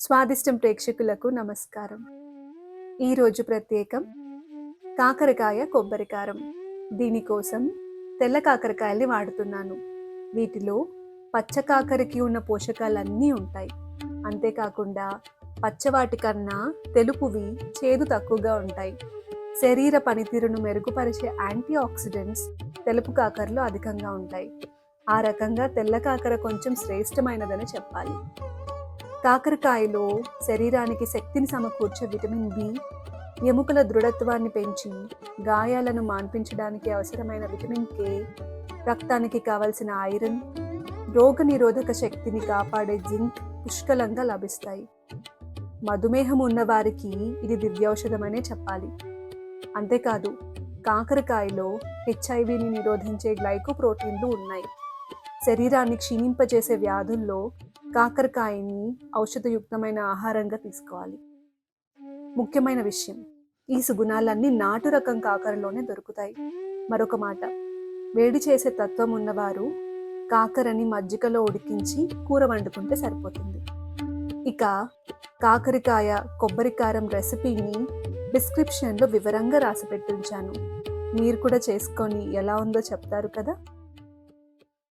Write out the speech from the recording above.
స్వాదిష్టం ప్రేక్షకులకు నమస్కారం. ఈరోజు ప్రత్యేకం కాకరకాయ కొబ్బరికారం. దీనికోసం తెల్ల కాకరకాయల్ని వాడుతున్నాను. వీటిలో పచ్చ కాకరకి ఉన్న పోషకాలన్నీ ఉంటాయి. అంతేకాకుండా పచ్చవాటి కన్నా తెలుపువి చేదు తక్కువగా ఉంటాయి. శరీర పనితీరును మెరుగుపరిచే యాంటీ ఆక్సిడెంట్స్ తెలుపు కాకరలో అధికంగా ఉంటాయి. ఆ రకంగా తెల్ల కాకర కొంచెం శ్రేష్టమైనదని చెప్పాలి. కాకరకాయలో శరీరానికి శక్తిని సమకూర్చే విటమిన్ బి ఎముకల దృఢత్వాన్ని పెంచి గాయాలను మాన్పించడానికి అవసరమైన విటమిన్ కే రక్తానికి కావలసిన ఐరన్ రోగనిరోధక శక్తిని కాపాడే జింక్ పుష్కలంగా లభిస్తాయి. మధుమేహం ఉన్నవారికి ఇది దివ్యౌషధమనే చెప్పాలి. అంతేకాదు కాకరకాయలో హెచ్ఐవిని నిరోధించే గ్లైకోప్రోటీన్లు ఉన్నాయి. శరీరాన్ని క్షీణింపజేసే వ్యాధుల్లో కాకరకాయని ఔషధయుక్తమైన ఆహారంగా తీసుకోవాలి. ముఖ్యమైన విషయం ఈ సుగుణాలన్నీ నాటు రకం కాకరలోనే దొరుకుతాయి. మరొక మాట వేడి చేసే తత్వం ఉన్నవారు కాకరని మజ్జిగలో ఉడికించి కూర వండుకుంటే సరిపోతుంది. ఇక కాకరకాయ కొబ్బరికారం రెసిపీని డిస్క్రిప్షన్లో వివరంగా రాసి పెట్టించాను మీరు కూడా చేసుకొని ఎలా ఉందో చెప్తారు కదా?